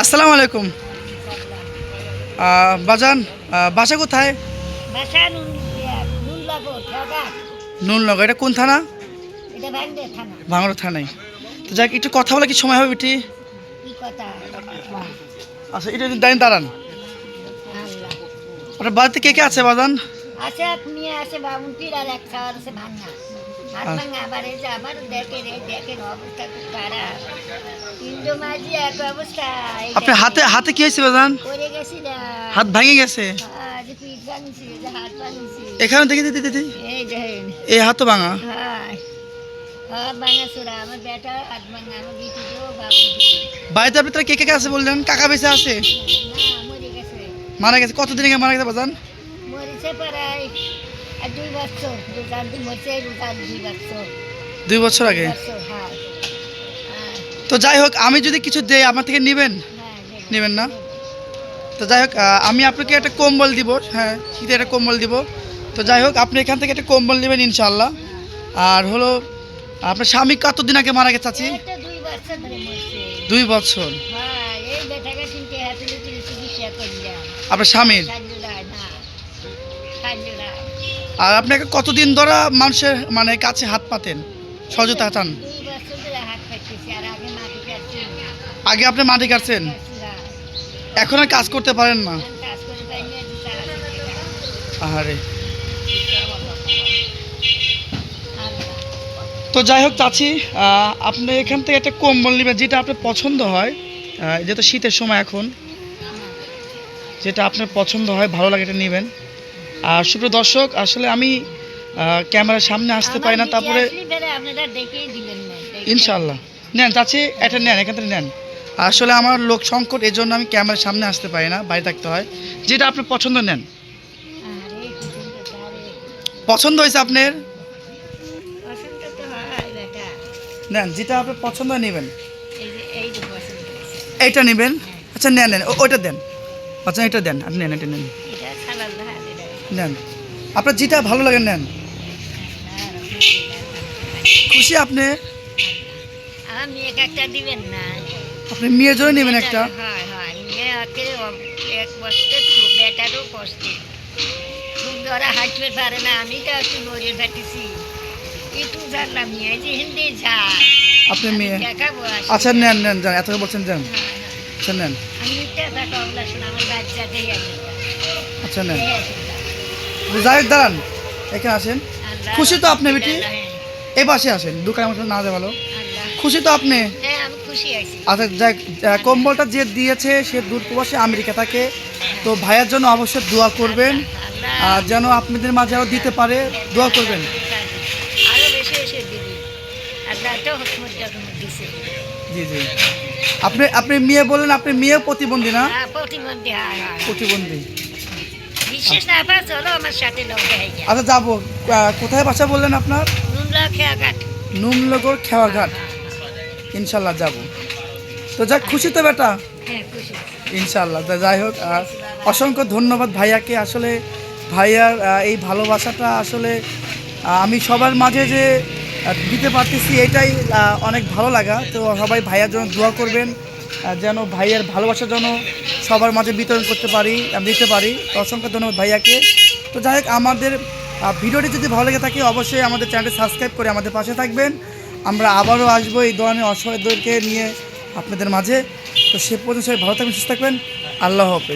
আসসালামু আলাইকুম। বাজান বাসা কোথায়? ভাষা নুন নুন লাগো ঠগা নুননগর এটা কোন থানা? ভাঙড় থানায়। তো যাক একটু কথা বলে কি সময় হবে বেটি? আচ্ছা এটা দাঁড়িয়ে দাঁড়ান আপনার বাড়িতে কে কে আছে বাজান? আছে মেয়ে আছে বামুন পীর আর এক খাওয়ার আছে ভাঙা আচ্ছা। ভাঙা আবার এই যে আমার দেখেন অবস্থা খুব খারাপ। আপনার হাতে হাতে কি হয়েছে বাজান হাত ভেঙে গেছে? এখানে দেখে দিতে দিদি এই ভাঙা? হ্যাঁ। ভাঙা হাত ভাঙা বিটিও বাবু বাড়িতে আপনি তারা কে কে আছে বললেন? কাকা বেঁচে আছে? মরে গেছে। কতদিন আগে মারা গেছে বাজান? দুই বছর। আগে? হ্যাঁ। তো যাই হোক আমি যদি কিছু দেই আমার থেকে নেবেন? নেবেন না? তো যাই হোক আমি আপনাকে একটা কম্বল দিব হ্যাঁ শীতে একটা কম্বল দিব। তো যাই হোক আপনি এখান থেকে একটা কম্বল নেবেন ইনশাল্লাহ আর হলো আপনার স্বামী কতদিন আগে মারা গেছে চাচি? দুই বছর হ্যাঁ আপনার স্বামীর? আর আপনাকে কতদিন ধরে মানুষের মানে কাছে হাত পাতেন সহযোগিতা হাতান আগে আপনি মাটি কাটছেন? এখন আর কাজ করতে পারেন না। আহারে। তো যাই হোক চাচি আপনি এখান থেকে একটা কম্বল নেবেন যেটা আপনার পছন্দ হয়। যেহেতু শীতের সময় এখন। যেটা আপনার পছন্দ হয় ভালো লাগে এটা নেবেন। আর সুপ্রিয় দর্শক আসলে আমি ক্যামেরার সামনে আসতে পারি না তারপরে ইনশাল্লাহ নেন চাচি এটা নেন এখান থেকে নেন। আসলে আমার লোক সংকট এই জন্য আমি ক্যামেরার সামনে আসতে পারি না, বাইরে থাকতে হয়। যেটা আপনি পছন্দ নেন। পছন্দ হয়েছে আপনার? নেন, যেটা আপনার পছন্দ নেবেন। এইটা নেবেন? আচ্ছা নেন নেন ওইটা দেন। আচ্ছা এটা দেন, আপনি নেন, এটা নেন। নেন। আপনার যেটা ভালো লাগে, নেন। খুশি আপনি? দিবেন না। আপনি মেয়ের জন্য নেবেন একটা? হয় হয় মেয়ে আকে এক কষ্টে বেটারও কষ্টে খুব ধরা হাঁটতে পারে না আমি তো একটু নড়ে ফাটিছি একটু জানলাম মেয়ে যে হিন্দি যা আপনি মেয়ে। আচ্ছা নেন নেন যান এত বলছেন যান। হ্যাঁ, হ্যাঁ। আচ্ছা নেন। আমি আমার আচ্ছা নেন। যাই দাঁড়ান। এখানে আসেন। খুশি তো আপনি বেটি? এই পাশে আসেন দোকানের মতো না ভালো। খুশি তো আপনি? হ্যাঁ আচ্ছা যাক কম্বলটা যে দিয়েছে সে দূর প্রবাসে আমেরিকা থাকে তো ভাইয়ের জন্য অবশ্যই দোয়া করবেন। আর যেন আপনাদের মাঝে আরও দিতে পারে দোয়া করবেন। জি জি। আপনি আপনি মেয়ে বললেন আপনি মেয়ে প্রতিবন্ধী না? হ্যাঁ প্রতিবন্ধী হয় হয়। আচ্ছা যাব। কোথায় বাসা বললেন আপনার? নুন লোক ইনশাল্লাহ যাব। তো যাক খুশি তো বেটা? হ্যাঁ ইনশাল্লাহ তা যাই হোক অসংখ্য ধন্যবাদ ভাইয়াকে। আসলে ভাইয়ার এই ভালোবাসাটা আসলে আমি সবার মাঝে যে দিতে পারতেছি এটাই অনেক ভালো লাগা। তো সবাই ভাইয়ার জন্য দোয়া করবেন যেন ভাইয়ের ভালোবাসার জন্য সবার মাঝে বিতরণ করতে পারি দিতে পারি। তো অসংখ্য ধন্যবাদ ভাইয়াকে। তো যাই হোক আমাদের ভিডিওটি যদি ভালো লেগে থাকে অবশ্যই আমাদের চ্যানেলটি সাবস্ক্রাইব করে আমাদের পাশে থাকবেন। আমরা আবারও আসব এই ধরনের অসহায়দেরকে নিয়ে আপনাদের মাঝে। তো সে পর্যন্ত সবাই ভালো থাকবেন, সুস্থ থাকবেন। আল্লাহ হাফেজ।